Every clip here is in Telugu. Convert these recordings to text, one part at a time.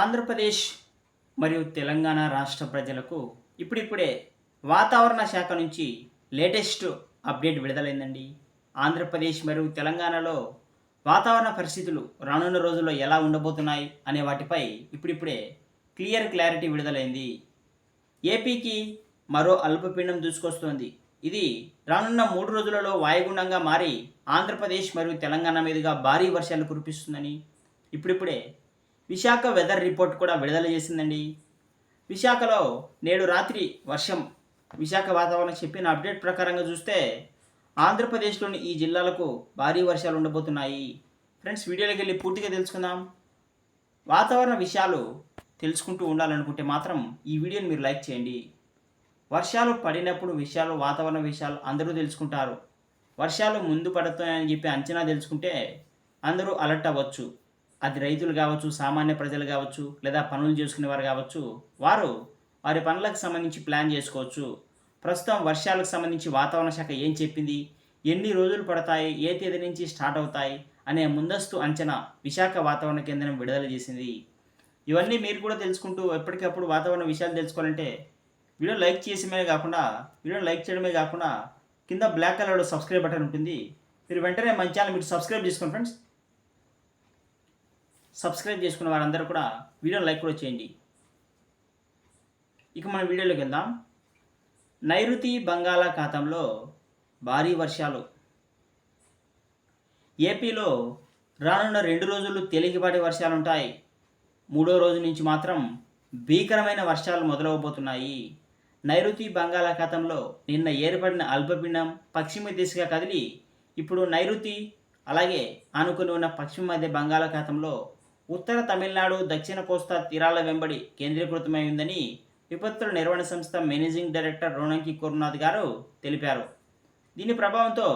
ఆంధ్రప్రదేశ్ మరియు తెలంగాణ రాష్ట్ర ప్రజలకు ఇప్పుడిప్పుడే వాతావరణ శాఖ నుంచి లేటెస్ట్ అప్డేట్ విడుదలైందండి. ఆంధ్రప్రదేశ్ మరియు తెలంగాణలో వాతావరణ పరిస్థితులు రానున్న రోజుల్లో ఎలా ఉండబోతున్నాయి అనే వాటిపై ఇప్పుడిప్పుడే క్లియర్ క్లారిటీ విడుదలైంది. ఏపీకి మరో అల్పపీండం దూసుకొస్తోంది. ఇది రానున్న మూడు రోజులలో వాయుగుండంగా మారి ఆంధ్రప్రదేశ్ మరియు తెలంగాణ మీదుగా భారీ వర్షాలు కురిపిస్తుందని ఇప్పుడిప్పుడే విశాఖ వెదర్ రిపోర్ట్ కూడా విడుదల చేసిందండి. విశాఖలో నేడు రాత్రి వర్షం. విశాఖ వాతావరణం చెప్పిన అప్డేట్ ప్రకారంగా చూస్తే ఆంధ్రప్రదేశ్లోని ఈ జిల్లాలకు భారీ వర్షాలు ఉండబోతున్నాయి. ఫ్రెండ్స్ వీడియోలోకి వెళ్ళి పూర్తిగా తెలుసుకుందాం. వాతావరణ విషయాలు తెలుసుకుంటూ ఉండాలనుకుంటే మాత్రం ఈ వీడియోని మీరు లైక్ చేయండి. వర్షాలు పడినప్పుడు విషయాలు వాతావరణ విషయాలు అందరూ తెలుసుకుంటారు. వర్షాలు ముందు పడుతున్నాయని చెప్పి అంచనా తెలుసుకుంటే అందరూ అలర్ట్ అవ్వచ్చు. అది రైతులు కావచ్చు సామాన్య ప్రజలు కావచ్చు లేదా పనులు చేసుకునే వారు కావచ్చు వారు వారి పనులకు సంబంధించి ప్లాన్ చేసుకోవచ్చు. ప్రస్తుతం వర్షాలకు సంబంధించి వాతావరణ శాఖ ఏం చెప్పింది? ఎన్ని రోజులు పడతాయి? ఏ తేదీ నుంచి స్టార్ట్ అవుతాయి? అనే ముందస్తు అంచనా విశాఖ వాతావరణ కేంద్రం విడుదల చేసింది. ఇవన్నీ మీరు కూడా తెలుసుకుంటూ ఎప్పటికప్పుడు వాతావరణ విషయాలు తెలుసుకోవాలంటే వీడియో లైక్ చేసమే కాకుండా వీడియో లైక్ చేయడమే కాకుండా కింద బ్లాక్ కలర్లో సబ్స్క్రైబ్ బటన్ ఉంటుంది. మీరు వెంటనే మంచి ఛానల్ మీరు సబ్స్క్రైబ్ చేసుకోండి ఫ్రెండ్స్. సబ్స్క్రైబ్ చేసుకున్న వారందరూ కూడా వీడియోని లైక్ కూడా చేయండి. ఇక మన వీడియోలోకి వెళ్దాం. నైరుతి బంగాళాఖాతంలో భారీ వర్షాలు. ఏపీలో రానున్న రెండు రోజులు తేలికపాటి వర్షాలు ఉంటాయి మూడో రోజు నుంచి మాత్రం భీకరమైన వర్షాలు మొదలవబోతున్నాయి. నైరుతి బంగాళాఖాతంలో నిన్న ఏర్పడిన అల్పపీండం పశ్చిమ దిశగా కదిలి ఇప్పుడు నైరుతి అలాగే ఆనుకుని ఉన్న పశ్చిమ మధ్య బంగాళాఖాతంలో ఉత్తర తమిళనాడు దక్షిణ కోస్తా తీరాల వెంబడి కేంద్రీకృతమై ఉందని విపత్తుల నిర్వహణ సంస్థ మేనేజింగ్ డైరెక్టర్ రోణంకి కోరునాథ్ గారు తెలిపారు. దీని ప్రభావంతో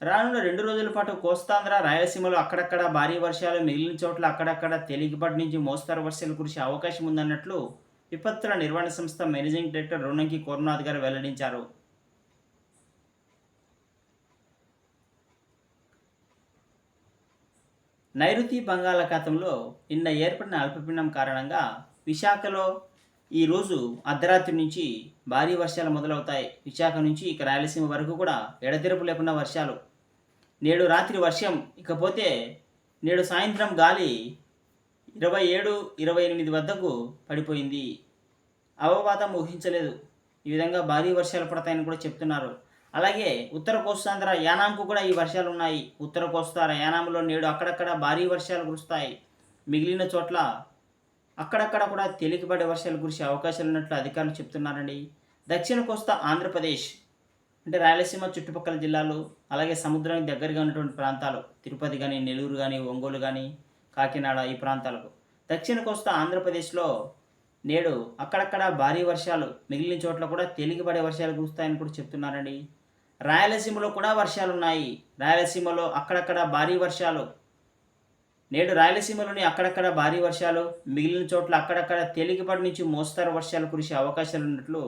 రానున్న రెండు రోజుల పాటు కోస్తాంధ్ర రాయలసీమలో అక్కడక్కడ భారీ వర్షాలు మిగిలిన చోట్ల అక్కడక్కడ తేలికపాటి నుంచి మోస్తరు వర్షాలు కురిసే అవకాశం ఉందన్నట్లు విపత్తుల నిర్వహణ సంస్థ మేనేజింగ్ డైరెక్టర్ రోణంకి కోరునాథ్ గారు వెల్లడించారు. నైరుతి బంగాళాఖాతంలో నిన్న ఏర్పడిన అల్పపీడనం కారణంగా విశాఖలో ఈరోజు అర్ధరాత్రి నుంచి భారీ వర్షాలు మొదలవుతాయి. విశాఖ నుంచి ఇక రాయలసీమ వరకు కూడా ఎడతెరపు లేకుండా వర్షాలు. నేడు రాత్రి వర్షం ఇకపోతే నేడు సాయంత్రం గాలి ఇరవై ఏడు ఇరవై ఎనిమిది వద్దకు పడిపోయింది. అవపాతం ఊహించలేదు. ఈ విధంగా భారీ వర్షాలు పడతాయని కూడా చెప్తున్నారు. అలాగే ఉత్తర కోస్తాంధ్ర యానాంకు కూడా ఈ వర్షాలు ఉన్నాయి. ఉత్తర కోస్తాంధ్ర యానాంలో నేడు అక్కడక్కడ భారీ వర్షాలు కురుస్తాయి. మిగిలిన చోట్ల అక్కడక్కడ కూడా తేలికపడే వర్షాలు కురిసే అవకాశాలు ఉన్నట్లు అధికారులు చెప్తున్నారండి. దక్షిణ కోస్తా ఆంధ్రప్రదేశ్ అంటే రాయలసీమ చుట్టుపక్కల జిల్లాలు అలాగే సముద్రానికి దగ్గరగా ఉన్నటువంటి ప్రాంతాలు తిరుపతి కానీ నెల్లూరు కానీ ఒంగోలు కానీ కాకినాడ ఈ ప్రాంతాలకు. దక్షిణ కోస్తా ఆంధ్రప్రదేశ్లో నేడు అక్కడక్కడ భారీ వర్షాలు మిగిలిన చోట్ల కూడా తేలికపడే వర్షాలు కురుస్తాయని కూడా చెప్తున్నారండి. రాయలసీమలో కూడా వర్షాలు ఉన్నాయి రాయలసీమలో అక్కడక్కడ భారీ వర్షాలు. నేడు రాయలసీమలోని అక్కడక్కడ భారీ వర్షాలు మిగిలిన చోట్ల అక్కడక్కడ తేలికపాటి నుంచి మోస్తరు వర్షాలు కురిసే అవకాశాలు ఉన్నట్లు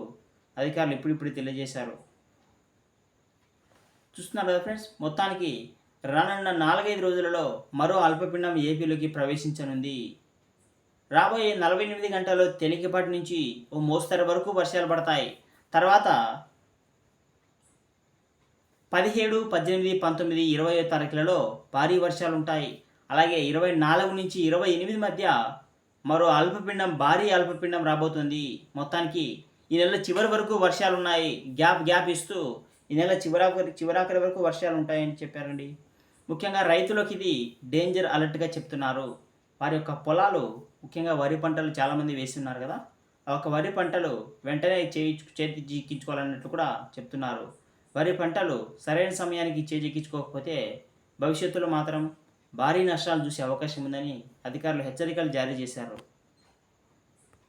అధికారులు ఇప్పుడిప్పుడు తెలియజేశారు. చూస్తున్నారు కదా ఫ్రెండ్స్ మొత్తానికి రానున్న నాలుగైదు రోజులలో మరో అల్పపిండం ఏపీలోకి ప్రవేశించనుంది. రాబోయే నలభై ఎనిమిది గంటల్లో తేలికపాటి నుంచి ఓ మోస్తరు వరకు వర్షాలు పడతాయి. తర్వాత పదిహేడు పద్దెనిమిది పంతొమ్మిది ఇరవై తారీఖులలో భారీ వర్షాలు ఉంటాయి అలాగే ఇరవై నాలుగు నుంచి ఇరవై ఎనిమిది మధ్య మరో అల్పపిండం భారీ అల్పపిండం రాబోతుంది. మొత్తానికి ఈ నెల చివరి వరకు వర్షాలు ఉన్నాయి గ్యాప్ గ్యాప్ ఇస్తూ ఈ నెల చివరాకరి చివరాఖరి వరకు వర్షాలు ఉంటాయని చెప్పారండి. ముఖ్యంగా రైతులకు ఇది డేంజర్ అలర్ట్గా చెప్తున్నారు. వారి యొక్క పొలాలు ముఖ్యంగా వరి పంటలు చాలామంది వేస్తున్నారు కదా. ఆ ఒక వరి పంటలు వెంటనే చేయి చేతి చిక్కించుకోవాలన్నట్టు కూడా చెప్తున్నారు. వరి పంటలు సరైన సమయానికి చేజిక్కించుకోకపోతే భవిష్యత్తులో మాత్రం భారీ నష్టాలు చూసే అవకాశం ఉందని అధికారులు హెచ్చరికలు జారీ చేశారు.